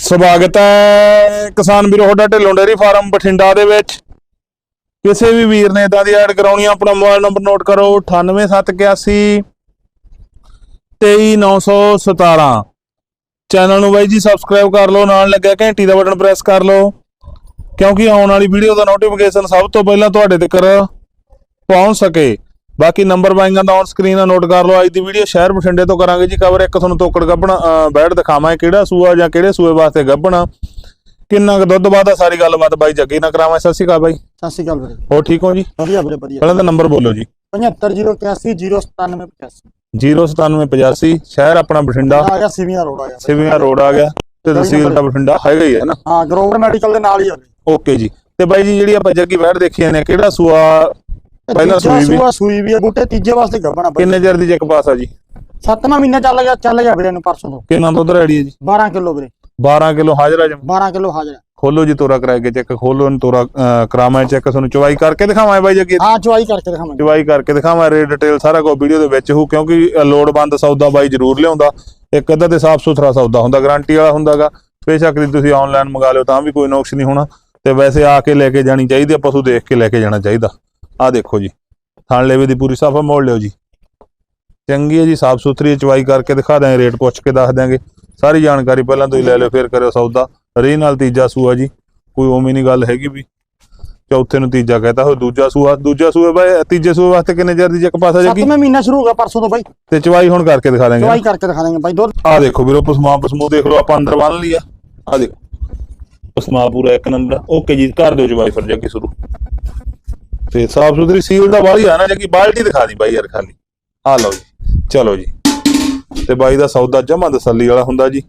ਸਵਾਗਤ ਹੈ ਕਿਸਾਨ ਵੀਰੋ, ਤੁਹਾਡਾ ਢਿੱਲੋਂ ਡੇਅਰੀ ਫਾਰਮ ਬਠਿੰਡਾ ਦੇ ਵਿੱਚ। ਕਿਸੇ ਵੀ ਵੀਰ ਨੇ ਇਦਾਂ ਦੀ ਐਡ ਕਰਾਉਣੀ ਆ, ਆਪਣਾ ਮੋਬਾਈਲ ਨੰਬਰ ਨੋਟ ਕਰੋ 98781 23917 ਚੈਨਲ ਨੂੰ ਬਾਈ ਜੀ ਸਬਸਕ੍ਰਾਈਬ ਕਰ ਲਓ, ਨਾਲ ਲੱਗਿਆ ਘੰਟੀ ਦਾ ਬਟਨ ਪ੍ਰੈਸ ਕਰ ਲਓ, ਕਿਉਂਕਿ ਆਉਣ ਵਾਲੀ ਵੀਡੀਓ ਦਾ ਨੋਟੀਫਿਕੇਸ਼ਨ ਸਭ ਤੋਂ ਪਹਿਲਾਂ ਤੁਹਾਡੇ ਤੱਕ ਪਹੁੰਚ ਸਕੇ। ਬਾਕੀ ਨੰਬਰ ਬਾਈਆਂ ਦਾ ਔਨ ਸਕਰੀਨ ਆ ਨੋਟ ਕਰ ਲਓ। ਅੱਜ ਦੀ ਵੀਡੀਓ ਸ਼ਹਿਰ ਬਠਿੰਡੇ ਤੋਂ ਕਰਾਂਗੇ ਜੀ ਕਵਰ ਇੱਕ ਤੁਹਾਨੂੰ ਤੋਕੜ ਗੱਬਣ ਬੈਡ ਦਿਖਾਵਾਂ ਕਿਹੜਾ ਸੂਆ ਜਾਂ ਕਿਹੜੇ ਸੂਏ ਵਾਸਤੇ ਗੱਬਣ ਕਿੰਨਾ ਕੁ ਦੁੱਧ ਬਾਦਾ ਸਾਰੀ ਗੱਲਬਾਤ ਬਾਈ ਜੱਗੀ ਨਾਲ ਕਰਾਵਾਂ। ਸਤਿ ਸ਼੍ਰੀ ਅਕਾਲ ਬਾਈ। ਸਤਿ ਸ਼੍ਰੀ ਅਕਾਲ ਵੀਰੇ। ਹੋਰ ਠੀਕ ਹੋ ਜੀ? ਵਧੀਆ ਵੀਰੇ ਵਧੀਆ। ਪਹਿਲਾਂ ਤਾਂ ਨੰਬਰ ਬੋਲੋ ਜੀ। 75081 09785 ਸ਼ਹਿਰ ਆਪਣਾ ਬਠਿੰਡਾ। ਆ ਗਿਆ ਸਿਵੀਆਂ ਰੋਡ ਆ ਗਿਆ। ਸਿਵਿਆਂ ਰੋਡ ਆ ਗਿਆ ਤੇ ਤਹਿਸੀਲ ਦਾ ਬਠਿੰਡਾ ਹੈਗਾ ਹੀ ਹੈ ਨਾ। ਹਾਂ ਗਰੋਵਰ ਮੈਡੀਕਲ ਦੇ ਨਾਲ ਹੀ ਆ। ਓਕੇ ਜੀ। ਤੇ ਬਾਈ ਜੀ ਜਿਹੜੀ ਆਪਾਂ ਜੱਗੀ ਬੈਡ ਦੇਖੀ ਨੇ ਕਿਹੜਾ ਸੂਆ ਪਹਿਲਾਂ ਸੂਈ ਵੀ ਸੂਈ ਵੀ ਆ ਬੂਟੇ ਤੀਜੇ ਵਾਸਤੇ ਗੱਬਣਾ ਬਈ। ਕਿੰਨੇ ਚਿਰ ਦੀ ਚੱਕ ਪਾਸ ਆ ਜੀ? ਸੱਤਵਾਂ ਮਹੀਨਾ ਚੱਲ ਗਿਆ ਚੱਲ ਗਿਆ ਵੀਰੇ ਨੂੰ ਪਰਸੋਂ ਤੋਂ। ਕਿੰਨਾ ਦੁੱਧ ਰੈਡੀ ਹੈ ਜੀ? 12 ਕਿਲੋ ਵੀਰੇ। 12 ਕਿਲੋ ਹਾਜ਼ਰ ਆ ਜਮ। 12 ਕਿਲੋ ਹਾਜ਼ਰ। ਖੋਲੋ ਜੀ ਤੋਰਾ ਕਰਾ ਕੇ ਚੈੱਕ ਖੋਲੋ ਇਹਨੂੰ ਤੋਰਾ ਕਰਾਵਾਂ ਚੈੱਕ ਤੁਹਾਨੂੰ ਚਵਾਈ ਕਰਕੇ ਦਿਖਾਵਾਂ ਬਾਈ ਜੱਗੀ ਹਾਂ ਚੁਆਈ ਕਰਕੇ ਦਿਖਾਵਾਂਗੇ ਚਵਾਈ ਕਰਕੇ ਦਿਖਾਵਾਂ ਰੇ ਡਿਟੇਲ ਸਾਰਾ ਕੁਝ ਵੀਡੀਓ ਦੇ ਵਿੱਚ ਹੋ ਕਿਉਂਕਿ ਅ, ਲੋੜਵੰਦ ਸੌਦਾ ਬਾਈ ਜ਼ਰੂਰ ਲਿਆਉਂਦਾ। ਇੱਕ ਅੱਧਾ ਤੇ ਸਾਫ਼ ਸੁਥਰਾ ਸੌਦਾ ਹੁੰਦਾ ਗਾਰੰਟੀ ਵਾਲਾ ਹੁੰਦਾਗਾ ਬੇਸ਼ੱਕ ਦੀ ਤੁਸੀਂ ਆਨਲਾਈਨ ਮੰਗਾ ਲਿਓ ਤਾਂ ਵੀ ਕੋਈ ਨੁਕਸ ਨਹੀਂ ਹੋਣਾ। ਤੇ ਵੈਸੇ ਆ ਕੇ ਲੈ ਕੇ ਜਾਣੀ ਚਾਹੀਦੀ ਆ ਪਸ਼ੂ ਦੇਖ ਕੇ ਲੈ ਕੇ ਜਾਣਾ ਚਾਹੀਦਾ। ਆ ਦੇਖੋ ਜੀ ਥਣ ਲੇਵੇ ਦੀ ਪੂਰੀ ਸਾਫਾ ਮੋੜ ਲਿਓ ਜੀ। ਚੰਗੀ ਹੈ ਜੀ ਸਾਫ਼ ਸੁਥਰੀ ਚਵਾਈ ਕਰਕੇ ਦਿਖਾ ਦਾਂਗੇ ਰੇਟ ਪੁੱਛ ਕੇ ਦੱਸ ਦਾਂਗੇ ਸਾਰੀ ਜਾਣਕਾਰੀ ਪਹਿਲਾਂ ਤੁਸੀਂ ਲੈ ਲਿਓ ਫਿਰ ਕਰਿਓ ਸੌਦਾ। ਰੀ ਨਾਲ ਤੀਜਾ ਸੂਆ ਜੀ ਕੋਈ ਉਵੇਂ ਨਹੀਂ ਗੱਲ ਹੈਗੀ ਵੀ। ਚੌਥੇ ਨੂੰ ਤੀਜਾ ਕਹਤਾ ਹੋ ਦੂਜਾ ਸੂਆ। ਦੂਜਾ ਸੂਆ ਬਾਈ ਤੀਜੇ ਸੂਏ ਵਾਸਤੇ ਕਿੰਨੇ ਚਿਰ ਦੀ ਚੱਕ ਪਾਸਾ ਜੱਗੀ? ਸੱਤਵਾਂ ਮਹੀਨਾ ਸ਼ੁਰੂ ਹੋ ਗਿਆ ਪਰਸੋਂ ਤੋਂ ਬਾਈ। ਤੇ ਚਵਾਈ ਹੁਣ ਕਰਕੇ ਦਿਖਾ ਦਾਂਗੇ ਚੁਆਈ ਕਰਕੇ ਦਿਖਾ ਦਾਂਗੇ ਬਾਈ ਦੁੱਧ। ਆ ਦੇਖੋ ਵੀਰੋ ਪਸਮਾ ਪਸਮੂ ਦੇਖ ਲਓ ਆਪਾਂ ਅੰਦਰ ਬੰਨ ਲਿਆ ਆ। ਦੇਖੋ ਪਸਮਾ ਪੂਰਾ ਇੱਕ ਨੰਬਰ ਓਕੇ ਜੀ ਕਰ ਦਿਓ ਚਵਾਈ ਫਿਰ ਜੱਗੀ ਸ਼ੁਰੂ। ਤੇ ਸਾਫ਼ ਸੁਥਰੀ ਸੀਲ ਦਾ ਵਾਲੀ ਆ ਨਾ ਜੱਗੀ ਬਾਲਟੀ ਦਿਖਾ ਦੀ ਬਾਈ ਯਾਰ ਖਾਲੀ। ਆ ਲਓ ਜੀ ਚਲੋ ਜੀ। ਤੇ ਬਾਈ ਦਾ ਸੌਦਾ ਜਮਾ ਤਸੱਲੀ ਵਾਲਾ ਹੁੰਦਾ ਜੀ।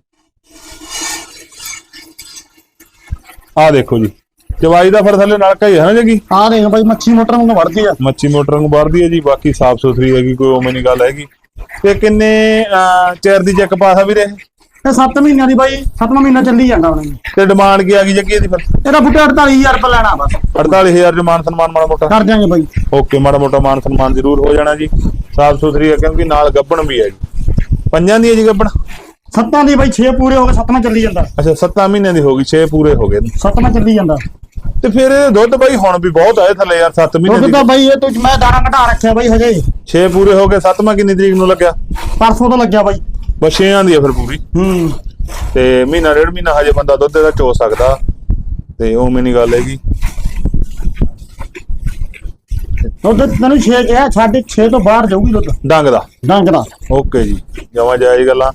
ਆ ਦੇਖੋ ਜੀ ਚਵਾਈ ਦਾ ਫਿਰ ਥੱਲੇ ਨਲਕਾ ਹੀ ਹੈ ਨਾ ਜੱਗੀ? ਆ ਦੇਖ ਬਾਈ ਮੱਛੀ ਮੋਟਰ ਨੂੰ ਵੜਦੀ ਆ। ਮੱਛੀ ਮੋਟਰ ਨੂੰ ਬਾਹਰਦੀ ਹੈ ਜੀ ਬਾਕੀ ਸਾਫ਼ ਸੁਥਰੀ ਹੈਗੀ ਕੋਈ ਉਵੇਂ ਨਹੀਂ ਗੱਲ ਹੈਗੀ। ਤੇ ਕਿੰਨੇ ਚਿਰ ਦੀ ਚੈੱਕ ਪਾਸ ਆ ਵੀਰੇ ਇਹ 7 ਮਹੀਨਿਆਂ ਦੀ ਬਾਈ ਸੱਤਵਾਂ ਮਹੀਨਾ ਚੱਲੀ ਜਾਂਦਾ ਉਹਨਾਂ ਨੂੰ ਤੇ ਡਿਮਾਂਡ ਕੀ ਆ ਗਈ ਜੱਗੀ ਦੀ ਫਿਰ? ਇਹਦਾ ਬੂਟੇ 48000 ਰੁਪਏ ਲੈਣਾ ਬਸ। 48000 ਚ ਮਾਨ ਸਨਮਾਨ ਮਾੜਾ ਮੋਟਾ? ਕਰ ਦਿਆਂਗੇ ਬਾਈ। ਓਕੇ ਮਾੜਾ ਮੋਟਾ ਮਾਨ ਸਨਮਾਨ ਜ਼ਰੂਰ ਹੋ ਜਾਣਾ ਜੀ। ਸਾਫ਼ ਸੁਥਰੀ ਹੈ ਕਿਉਂਕਿ ਨਾਲ ਗੱਬਣ ਵੀ ਹੈ ਜੀ। ਪੰਜਾਂ ਦੀ ਹੈ ਜੀ ਗੱਬਣ? ਸੱਤਾਂ ਦੀ ਬਾਈ 6 ਪੂਰੇ ਹੋ ਗਏ ਸੱਤਵਾਂ ਚੱਲੀ ਜਾਂਦਾ। ਅੱਛਾ 7 ਮਹੀਨਿਆਂ ਦੀ ਹੋ ਗਈ 6 ਪੂਰੇ ਹੋ ਗਏ। ਸੱਤਵਾਂ ਚੱਲੀ ਜਾਂਦਾ। ਤੇ ਫਿਰ ਇਹ ਦੁੱਧ ਬਾਈ ਹੁਣ ਵੀ ਬਹੁਤ ਆਏ ਥੱਲੇ ਯਾਰ 7 ਦੁੱਧ ਮਹੀਨੇ ਤਾਂ ਦੀ ਬਾਈ ਇਹ ਤੋਂ ਮੈਂ ਦਾਣਾ ਘਟਾ ਰੱਖਿਆ ਬਾਈ ਹਜੇ। 6 ਪੂਰੇ ਹੋ ਗਏ 7ਵਾਂ ਕਿੰਨੀ ਤਰੀਕ ਨੂੰ ਲੱਗਿਆ? ਪਰਸੋਂ ਤੋਂ ਲੱਗਿਆ ਬਾਈ। ਬਸ 6ਾਂ ਦੀ ਹੈ ਫਿਰ ਪੂਰੀ। ਹੂੰ। ਤੇ ਮਹੀਨਾ ਡੇਢ ਮਹੀਨਾ ਹਜੇ ਬੰਦਾ ਦੁੱਧ ਇਹਦਾ ਚੋ ਸਕਦਾ। ਤੇ ਉਹ ਨਹੀਂ ਗੱਲ ਹੈਗੀ। ਦੁੱਧ ਤੈਨੂੰ 6 ਕਿਹਾ ਸਾਢੇ 6 ਤੋਂ ਬਾਹਰ ਜਾਊਗੀ ਦੁੱਧ। ਡੰਗ ਦਾ। ਡੰਗ ਦਾ। ਓਕੇ ਜੀ ਜਮਾ ਜਾਇਜ਼ ਗੱਲਾਂ।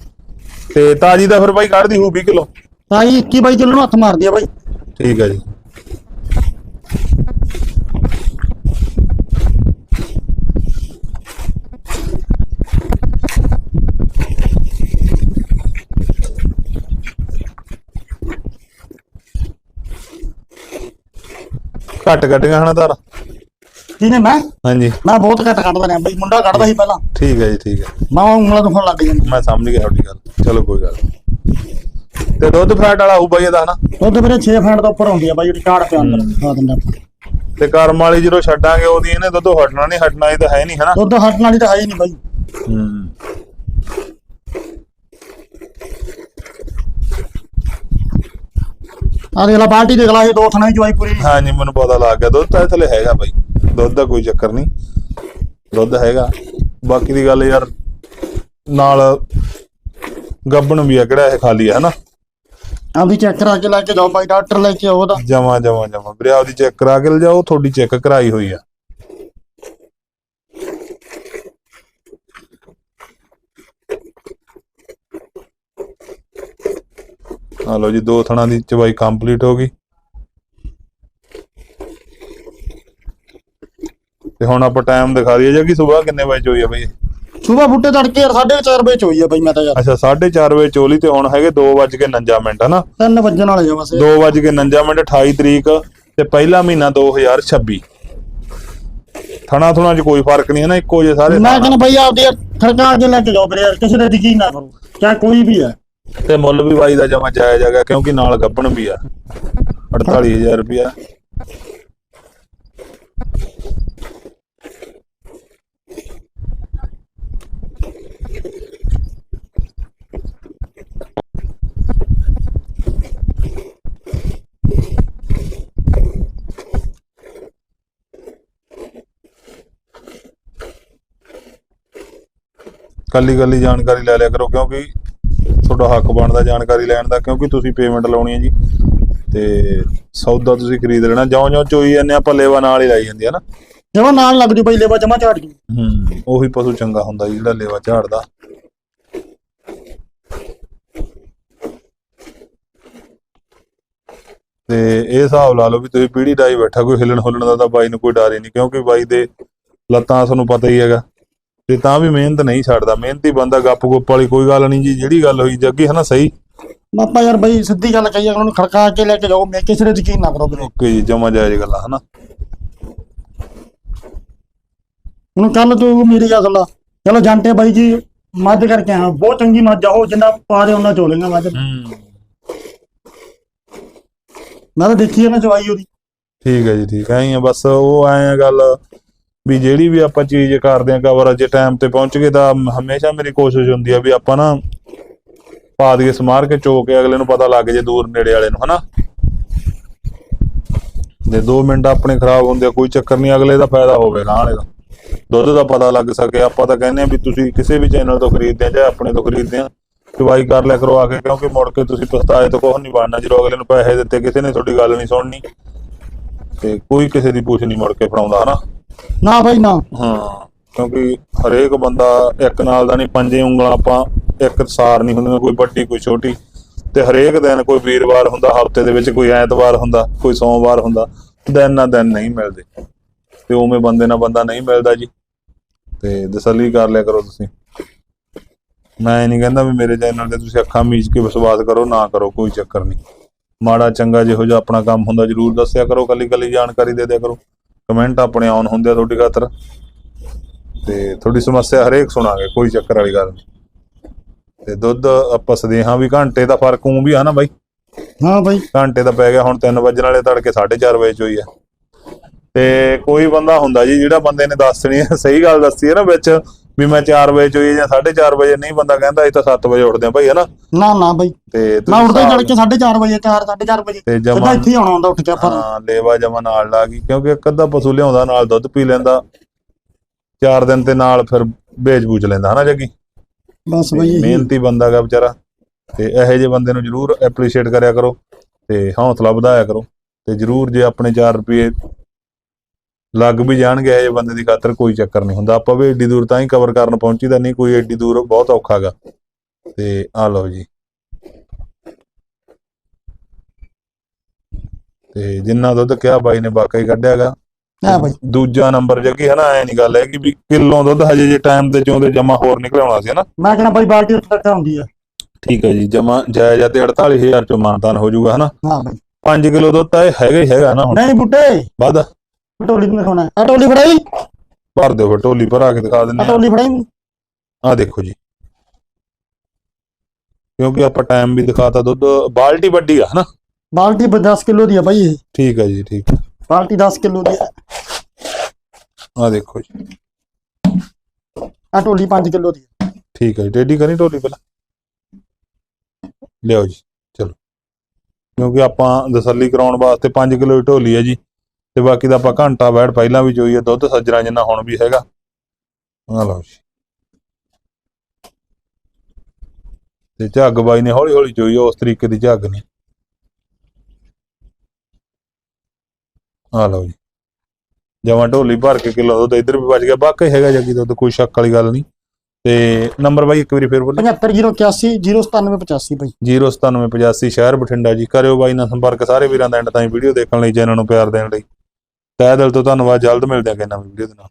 ਤੇ ਤਾਜੀ ਦਾ ਫਿਰ ਬਾਈ ਕੱਢਦੀ ਹੋਊ 20 ਕਿਲੋ। ਤਾਂ ਜੀ 21 ਬਾਈ ਕਿਲੋ ਨੂੰ ਹੱਥ ਮਾਰਦੀ ਆ ਬਾਈ। ਠੀਕ ਹੈ ਜੀ। ਘੱਟ ਕੱਟੀਆਂ ਹਨਾ ਤਾਰ ਜਿਹਨੇ ਮੈਂ? ਹਾਂਜੀ। ਮੈਂ ਬਹੁਤ ਘੱਟ ਕੱਢਦਾ ਰਿਹਾ ਬਾਈ ਮੁੰਡਾ ਕੱਢਦਾ ਸੀ ਪਹਿਲਾਂ। ਠੀਕ ਹੈ ਜੀ ਠੀਕ ਹੈ। ਮੈਂ ਉਂਗਲਾਂ ਤੋਂ ਲੱਗ ਜਾਂਦਾ ਮੈਂ ਸਮਝ ਗਿਆ ਤੁਹਾਡੀ ਗੱਲ। ਚਲੋ ਕੋਈ ਗੱਲ। ਤੇ ਦੁੱਧ ਫੈਟ ਵਾਲਾ ਹੋਊ ਬਾਈ ਇਹਦਾ ਹਨਾ? ਦੁੱਧ ਵੀਰੇ 6 ਫੈਂਟ ਤੋਂ ਉੱਪਰ ਹੁੰਦੀ ਆ ਬਾਈ ਜਿਹੜੀ ਕਾੜ ਪਿਆ ਅੰਦਰ। ਖਾ ਦਿੰਦਾ। ਤੇ ਕਰਮ ਵਾਲੀ ਜਦੋਂ ਛੱਡਾਂਗੇ ਉਹਦੀ ਇਹਨੇ ਦੁੱਧ ਹਟਣਾ ਨਹੀਂ ਹਟਣਾ ਇਹ ਤਾਂ ਹੈ ਨਹੀਂ ਹਨਾ? ਦੁੱਧ ਹੱਟਣ ਵਾਲੀ ਤਾਂ ਹੈ ਹੀ ਨਹੀਂ ਬਾਈ। ਹੂੰ। ਆ ਦੇਖ ਲੈ ਬਾਲਟੀ ਦੇਖ ਲੈ ਇਹ ਦੋ ਥਣਾ ਦੀ ਚਵਾਈ ਪੂਰੀ। ਹਾਂ ਜੀ ਮੈਨੂੰ ਪਤਾ ਲੱਗ ਗਿਆ ਦੁੱਧ ਤਾਂ ਥੱਲੇ ਹੈਗਾ ਬਾਈ। ਦੁੱਧ ਦਾ ਕੋਈ ਚੱਕਰ ਨਹੀਂ। ਦੁੱਧ ਹੈਗਾ। ਬਾਕੀ ਦੀ ਗੱਲ ਯਾਰ ਨਾਲ ਗੱਬਣ ਵੀ ਆ ਕਿਹੜਾ ਇਹ ਖਾਲੀ ਹੈ ਹਨਾ? ਆਪਦੀ ਚੈੱਕ ਕਰਾ ਕੇ ਲੈ ਕੇ ਜਾਓ ਬਾਈ ਡਾਕਟਰ ਲੈ ਕੇ ਆਓ ਉਹਦਾ। ਜਮਾ ਜਮਾ ਜਮਾ। ਵੀਰੇ ਆਪਦੀ ਚੈੱਕ ਕਰਾ ਕੇ ਲਿਜਾਓ ਤੁਹਾਡੀ ਚੈੱਕ ਕਰਾਈ ਹੋਈ ਆ। ਆ ਲਓ ਜੀ ਦੋ ਥਣਾ ਦੀ ਚਵਾਈ ਕੰਪਲੀਟ ਹੋ ਗਈ। ਤੇ ਹੁਣ ਆਪਾਂ ਟਾਈਮ ਦਿਖਾ ਦਈਏ ਜੀ ਕਿ ਸਵੇਰ ਕਿੰਨੇ ਵਜੇ ਹੋਈ ਆ ਬਈ? ਸਵੇਰ ਬੁੱਟੇ ਤੜਕੇ 4:30 ਵਜੇ ਚ ਹੋਈ ਆ ਬਾਈ ਮੈਂ ਤਾਂ ਯਾਰ। ਅੱਛਾ 4:30 ਵਜੇ ਚੋਲੀ ਤੇ ਹੁਣ ਹੈਗੇ 2:49 ਮਿੰਟ ਹਨਾ 3 ਵਜਣ ਵਾਲੇ ਆ ਬਸ। ਇਹ। 2:49 ਮਿੰਟ 28 ਤਰੀਕ ਤੇ ਪਹਿਲਾ ਮਹੀਨਾ 2026 ਥਣਾ ਥੁਣਾ 'ਚ ਕੋਈ ਫ਼ਰਕ ਨਹੀਂ ਹੈ ਨਾ ਇੱਕੋ ਜਿਹੇ ਸਾਰੇ ਮੈਂ। ਕਹਿੰਦਾ ਬਾਈ ਆਪਦੀ ਖੜਕਾ ਕੇ ਲੈ ਕੇ ਜਾਓ ਵੀਰੇ ਯਾਰ ਕਿਸੇ ਦੇ ਯਕੀਨ ਨਾ ਕਰੋ ਚਾਹੇ ਕੋਈ ਵੀ ਹੈ। ਤੇ ਮੁੱਲ ਵੀ ਵਾਈ ਦਾ ਜਮਾ ਜਾਇਆ ਹੈਗਾ, ਕਿਉਂਕਿ ਨਾਲ ਗੱਪਣ ਵੀ ਆ। 48000 ਰੁਪਿਆ ਕੱਲੀ ਕੱਲੀ ਜਾਣਕਾਰੀ ਲੈ ਲਿਆ ਕਰੋ, ਕਿਉਂਕਿ ਤੁਹਾਡਾ ਹੱਕ ਬਣਦਾ ਜਾਣਕਾਰੀ ਲੈਣ ਦਾ ਕਿਉਂਕਿ ਤੁਸੀਂ ਪੇਮੈਂਟ ਲਾਉਣੀ ਹੈ ਜੀ। ਤੇ ਸੌਦਾ ਤੁਸੀਂ ਖਰੀਦ ਲੈਣਾ ਜਿਉਂ ਜਿਉਂ ਚੋਈ ਜਾਂਦੇ ਆਪਾਂ ਲੇਵਾ ਨਾਲ ਹੀ ਲਾਈ ਜਾਂਦੀ ਹੈ ਨਾ। ਜਮਾ ਨਾਲ ਲੱਗ ਜੂ ਬਈ ਲੇਵਾ ਜਮਾ ਝਾੜ ਜੂ। ਹੂੰ ਉਹੀ ਪਸ਼ੂ ਚੰਗਾ ਹੁੰਦਾ ਜੀ ਜਿਹੜਾ ਲੇਵਾ ਝਾੜਦਾ। ਤੇ ਇਹ ਹਿਸਾਬ ਲਾ ਲਓ ਵੀ ਤੁਸੀਂ ਪੀੜੀ ਡਾਈ ਬੈਠਾ ਕੋਈ ਹਿਲਣ ਹੁਲਣ ਦਾ ਤਾਂ ਬਾਈ ਨੂੰ ਕੋਈ ਡਰ ਹੀ ਨਹੀਂ ਕਿਉਂਕਿ ਬਾਈ ਦੇ ਲੱਤਾਂ ਤੁਹਾਨੂੰ ਪਤਾ ਹੀ ਹੈਗਾ। ਤੇ ਤਾਂ ਵੀ ਮਿਹਨਤ ਨਹੀਂ ਛੱਡਦਾ। ਮਿਹਨਤੀ ਬੰਦਾ ਗੱਪ ਗੁੱਪ ਵਾਲੀ ਕੋਈ ਗੱਲ ਨਹੀਂ ਜੀ ਜਿਹੜੀ ਗੱਲ ਹੋਈ ਜੱਗੀ ਹਨਾ ਸਹੀ? ਆਪਾਂ ਯਾਰ ਬਈ ਸਿੱਧੀ ਗੱਲ ਕਹੀਏ ਉਹਨਾਂ ਨੂੰ ਖੜਕਾ ਕੇ ਲੈ ਕੇ ਜਾਓ ਮੈਂ ਕਿਸੇ ਦੇ ਯਕੀਨ ਨਾ ਕਰੋ ਵੀਰੇ। ਓਕੇ ਜੀ ਜਮਾ ਜਾਇਜ਼ ਗੱਲਾਂ ਹਨਾ? ਹੁਣ ਕੱਲ ਤੂੰ ਮੇਰੀ ਗੱਲ ਸੁਣ ਚਲੋ ਜਾਂਟੇ ਬਾਈ ਜੀ ਮੱਝ ਕਰਕੇ ਆ ਬਹੁਤ ਚੰਗੀ ਮੱਝ ਆ ਉਹ ਜਿੰਨਾ ਪਾ ਦੇ ਉਹਨਾਂ ਚੋਲੇਗਾ ਮੱਝ। ਮੈਂ ਤਾਂ ਦੇਖੀ ਹੈ ਨਾ ਚਵਾਈ ਉਹਦੀ। ਠੀਕ ਹੈ ਜੀ ਠੀਕ ਹੈ ਐਂ ਆ ਬਸ ਉਹ ਐਂ ਆ ਗੱਲ। ਵੀ ਜਿਹੜੀ ਵੀ ਆਪਾਂ ਚੀਜ਼ ਕਰਦੇ ਆ ਕਵਰ ਅਜੇ ਟਾਈਮ ਤੇ ਪਹੁੰਚ ਗਏ ਤਾਂ ਹਮੇਸ਼ਾ ਮੇਰੀ ਕੋਸ਼ਿਸ਼ ਹੁੰਦੀ ਆ ਵੀ ਆਪਾਂ ਨਾ ਪਾ ਦਈਏ ਸਮਾਰ ਕੇ, ਚੋ ਕੇ ਅਗਲੇ ਨੂੰ ਪਤਾ ਲੱਗ ਜੇ ਦੂਰ ਨੇੜੇ ਵਾਲੇ ਨੂੰ, ਹਨਾ? ਜੇ 2 ਮਿੰਟ ਆਪਣੇ ਖਰਾਬ ਹੁੰਦੇ ਆ, ਕੋਈ ਚੱਕਰ ਨਹੀਂ, ਅਗਲੇ ਦਾ ਫਾਇਦਾ ਹੋਵੇ ਗਾਂ ਵਾਲੇ ਦਾ। ਦੁੱਧ ਦਾ ਪਤਾ ਲੱਗ ਸਕੇ, ਆਪਾਂ ਤਾਂ ਕਹਿੰਦੇ ਆ ਵੀ ਤੁਸੀਂ ਕਿਸੇ ਵੀ ਚੈਨਲ ਤੋਂ ਖਰੀਦਦੇ ਆ ਜਾਂ ਆਪਣੇ ਤੋਂ ਖਰੀਦਦੇ ਆ ਦਵਾਈ ਕਰ ਲਿਆ ਕਰੋ ਆ ਕੇ, ਕਿਉਂਕਿ ਮੁੜ ਕੇ ਤੁਸੀਂ ਪਛਤਾਏ ਤੋਂ ਕੁਝ ਨਹੀਂ ਬਣਨਾ, ਜਦੋਂ ਅਗਲੇ ਨੂੰ ਪੈਸੇ ਦਿੱਤੇ, ਕਿਸੇ ਨੇ ਤੁਹਾਡੀ ਗੱਲ ਨਹੀਂ ਸੁਣਨੀ। ਤੇ ਕੋਈ ਕਿਸੇ ਦੀ ਪੁੱਛ ਨਹੀਂ ਮੁੜ ਕੇ ਫੜਾਉਂਦਾ, ਹਨਾ? ਨਾ ਬਾਈ, ਨਾ। ਹਾਂ, ਕਿਉਂਕਿ ਹਰੇਕ ਬੰਦਾ ਇੱਕ ਨਾਲ ਦਾ ਨਹੀਂ, ਪੰਜੇ ਉਂਗਲਾਂ ਆਪਾਂ ਇੱਕ ਸਾਰ ਨਹੀਂ ਹੁੰਦੀਆਂ, ਕੋਈ ਵੱਡੀ, ਕੋਈ ਛੋਟੀ। ਤੇ ਹਰੇਕ ਦਿਨ ਕੋਈ ਵੀਰਵਾਰ ਹੁੰਦਾ, ਹਫ਼ਤੇ ਦੇ ਵਿੱਚ ਕੋਈ ਐਤਵਾਰ ਹੁੰਦਾ, ਕੋਈ ਸੋਮਵਾਰ ਹੁੰਦਾ, ਦਿਨ ਨਾ ਦਿਨ ਨਹੀਂ ਮਿਲਦੇ। ਤੇ ਉਵੇਂ ਬੰਦੇ ਨਾਲ ਬੰਦਾ ਨਹੀਂ ਮਿਲਦਾ ਜੀ। ਤੇ ਤਸੱਲੀ ਕਰ ਲਿਆ ਕਰੋ ਤੁਸੀਂ। ਮੈਂ ਇਹ ਨਹੀਂ ਕਹਿੰਦਾ ਵੀ ਮੇਰੇ ਚੈਨਲ ਤੇ ਤੁਸੀਂ ਅੱਖਾਂ ਮੀਚ ਕੇ ਵਿਸ਼ਵਾਸ ਕਰੋ, ਨਾ ਕਰੋ, ਕੋਈ ਚੱਕਰ ਨਹੀਂ। ਮਾੜਾ, ਚੰਗਾ ਜਿਹੋ ਜਿਹਾ ਆਪਣਾ ਕੰਮ ਹੁੰਦਾ, ਜਰੂਰ ਦੱਸਿਆ ਕਰੋ ਕੱਲੀ ਕੱਲੀ ਜਾਣਕਾਰੀ ਦੇ ਦਿਆ ਕਰੋ। ਕਮੈਂਟ ਆਪਣੇ ਆਨ ਹੁੰਦੇ ਆ ਤੁਹਾਡੀ ਖਾਤਰ। ਤੇ ਤੁਹਾਡੀ ਸਮੱਸਿਆ ਹਰੇਕ ਸੁਣਾਂਗੇ ਕੋਈ ਚੱਕਰ ਵਾਲੀ ਗੱਲ ਨਹੀਂ। ਤੇ ਦੁੱਧ ਆਪਾਂ ਸਦੇਹਾਂ ਵੀ ਘੰਟੇ ਦਾ ਫ਼ਰਕ ਉਂ ਵੀ ਆ ਨਾ ਬਾਈ? ਹਾਂ ਬਾਈ। ਘੰਟੇ ਦਾ ਪੈ ਗਿਆ ਹੁਣ 3 ਵਜਣ ਵਾਲੇ ਤੜਕੇ 4:30 ਵਜੇ ਚ ਹੋਈ ਆ। ਤੇ ਕੋਈ ਬੰਦਾ ਹੁੰਦਾ ਜੀ ਜਿਹੜਾ ਬੰਦੇ ਨੇ ਦੱਸਣੀ ਹੈ ਸਹੀ ਗੱਲ ਦੱਸੀ ਹੈ ਨਾ ਵਿੱਚ ਵੀ ਮੈਂ 4 ਵਜੇ ਚ ਹੋਈ ਜਾਂ 4:30 ਵਜੇ ਨਹੀਂ ਬੰਦਾ ਕਹਿੰਦਾ ਅਸੀਂ ਤਾਂ 7 ਵਜੇ ਉੱਠਦੇ ਆ ਭਾਈ ਹਨਾ? ਨਾ ਨਾ ਬਾਈ। ਤੇ ਮੈਂ ਉੱਠਦਾ ਹਿਸਾਬ- ਚੜ ਕੇ 4:30 ਵਜੇ 4 4:30 ਵਜੇ। ਤੇ ਸਿੱਧਾ ਇੱਥੇ ਹੀ ਆਉਣਾ ਹੁੰਦਾ ਉੱਠ ਕੇ ਆਪਾਂ। ਹਾਂ ਲੇਵਾ ਜਮਾ ਨਾਲ ਲਾ ਗਈ ਕਿਉਂਕਿ ਇੱਕ ਅੱਧਾ ਪਸ਼ੂ ਲਿਆਉਂਦਾ ਨਾਲ ਦੁੱਧ ਪੀ ਲੈਂਦਾ। ਚਾਰ ਦਿਨ ਤੇ ਨਾਲ ਫਿਰ ਵੇਚ ਬੂਚ ਲੈਂਦਾ ਹਨਾ ਜੱਗੀ? ਬਸ ਬਾਈ ਇਹੀ। ਮਿਹਨਤੀ ਬੰਦਾ ਗਾ ਵਿਚਾਰਾ। ਤੇ ਇਹੋ ਜਿਹੇ ਬੰਦੇ ਨੂੰ ਜਰੂਰ ਐਪਰੀਸ਼ੀਏਟ ਕਰਿਆ ਕਰੋ ਤੇ ਹੌਸਲਾ ਵਧਾਇਆ ਕਰੋ। ਤੇ ਜਰੂਰ ਜੇ ਆਪਣੇ 4 ਰੁਪਏ ਲੱਗ ਵੀ ਜਾਣਗੇ ਇਹ ਬੰਦੇ ਦੀ ਖਾਤਰ ਕੋਈ ਚੱਕਰ ਨਹੀਂ ਹੁੰਦਾ। ਆਪਾਂ ਵੀ ਏਡੀ ਦੂਰ ਤਾਂ ਹੀ ਕਵਰ ਕਰਨ ਪਹੁੰਚੀਦਾ ਨਹੀਂ ਕੋਈ ਏਡੀ ਦੂਰ ਬਹੁਤ ਔਖਾ ਗਾ। ਤੇ ਆ ਲਓ ਜੀ। ਤੇ ਜਿੰਨਾ ਦੁੱਧ ਕਿਹਾ ਬਾਈ ਨੇ ਵਾਕਈ ਕੱਢਿਆਗਾ ਹੈ ਬਾਈ। ਦੂਜਾ ਨੰਬਰ ਜੱਗੀ ਹੈ ਨਾ ਐ ਨਹੀਂ ਗੱਲ ਹੈ ਕਿ ਵੀ ਕਿਲੋ ਦੁੱਧ ਹਜੇ ਜੇ ਟਾਈਮ ਤੇ ਚੋਂਦੇ ਜਮਾ ਹੋਰ ਨਿਕਲ ਆਉਣਾ ਸੀ ਹਨਾ। ਮੈਂ ਕਹਿੰਦਾ ਬਾਈ ਬਾਲਟੀ ਉੱਥੇ ਤੱਕ ਆਉਂਦੀ ਆ। ਠੀਕ ਹੈ ਜੀ ਜਮਾ ਜਾਇਜ਼ ਤੇ 48000 ਚੋਂ ਮਾਨਤਾਨ ਹੋ ਜਾਊਗਾ ਹਨਾ। ਹਾਂ ਬਾਈ। 5 ਕਿਲੋ ਦੁੱਧ ਤਾਂ ਇਹ ਹੈਗਾ ਹੀ ਹੈਗਾ ਨਾ ਹੁਣ। ਨਹੀਂ ਬੁੱਟੇ ਵੱਧ। ਟੋਲੀ ਨੂੰ ਦਿਖਾਉਣਾ ਆ ਟੋਲੀ ਫੜਾਈ। ਭਰ ਦਿਓ ਫਿਰ ਢੋਲੀ ਭਰਾ ਕੇ ਦਿਖਾ ਆ ਦਿੰਦੇ ਆ ਟੋਲੀ ਫੜਾਈ ਆਹ ਦੇਖੋ ਜੀ। ਕਿਉਂਕਿ ਆਪਾਂ ਟਾਈਮ ਵੀ ਦਿਖਾਤਾ ਦੁੱਧ। ਬਾਲਟੀ ਵੱਡੀ ਆ ਹਨਾ? ਬਾਲਟੀ 10 ਕਿਲੋ ਦੀ ਆ ਬਾਈ ਇਹ। ਠੀਕ ਹੈ ਜੀ ਠੀਕ ਹੈ ਬਾਲਟੀ 10 ਕਿਲੋ ਦੀ ਆ। ਆਹ ਦੇਖੋ ਜੀ। ਆ ਟੋਲੀ 5 ਕਿਲੋ ਦੀ ਆ। ਠੀਕ ਹੈ ਜੀ ਟੇਡੀ ਕਰੀ ਢੋਲੀ ਪਹਿਲਾਂ? ਲਿਆਓ ਜੀ ਚਲੋ। ਕਿਉਂਕਿ ਆਪਾਂ ਤਸੱਲੀ ਕਰਾਉਣ ਵਾਸਤੇ 5 ਕਿਲੋ ਦੀ ਢੋਲੀ ਹੈ ਜੀ। ਤੇ ਬਾਕੀ ਦਾ ਆਪਾਂ ਘੰਟਾ ਬੈਠ ਪਹਿਲਾਂ ਵੀ ਹੈ ਦੁੱਧ ਸੱਜਣਾ ਜਿੰਨਾ ਹੁਣ ਵੀ ਹੈਗਾ। ਆ ਲਓ ਜੀ। ਤੇ ਝੱਗ ਬਾਈ ਨੇ ਹੌਲੀ ਹੌਲੀ ਆ, ਉਸ ਤਰੀਕੇ ਦੀ ਝੱਗ ਨਹੀਂ ਆ ਲਓ ਜੀ। ਜਮਾਂ ਢੋਲੀ ਭਰ ਕੇ ਕਿਲੋ ਦੁੱਧ ਇੱਧਰ ਵੀ ਬਚ ਗਿਆ ਬਾਕੀ ਹੈਗਾ ਜੱਗੀ ਦੁੱਧ ਕੋਈ ਸ਼ੱਕ ਵਾਲੀ ਗੱਲ ਨਹੀਂ ਤੇ ਨੰਬਰ ਬਾਈ ਇੱਕ ਵਾਰੀ ਫੇਰ ਬੋਲੇ। 75081 09785 ਬਾਈ। 09785 ਸ਼ਹਿਰ ਬਠਿੰਡਾ ਜੀ। ਕਰਿਓ ਬਾਈ ਨਾਲ ਸੰਪਰਕ ਸਾਰੇ ਵੀਰਾਂ ਦਾ ਐਂਡ ਤਾਈਂ ਵੀਡੀਓ ਦੇਖਣ ਲਈ ਚੈਨਲ ਨੂੰ ਪਿਆਰ ਦੇਣ ਲਈ। ਤਹਿ ਦਿਲ ਤੋਂ ਧੰਨਵਾਦ ਜਲਦ ਮਿਲਦੇ ਹਾਂ ਕਿ ਨਵੀਂ ਵੀਡੀਓ ਦੇ ਨਾਲ।